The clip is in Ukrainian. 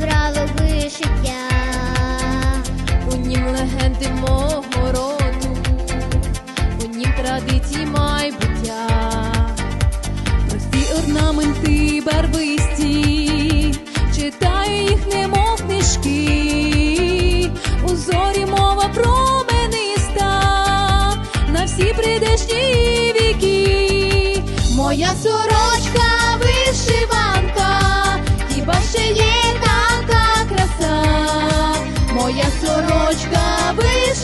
грало вишиття, у нім легенди мого роду, у нім традиції майбуття, прості орнаменти барвисті, читаю їх, немов книжки, у зорі мова промениста, на всі прийдешні віки, моя сорочка. сорочка вишивана.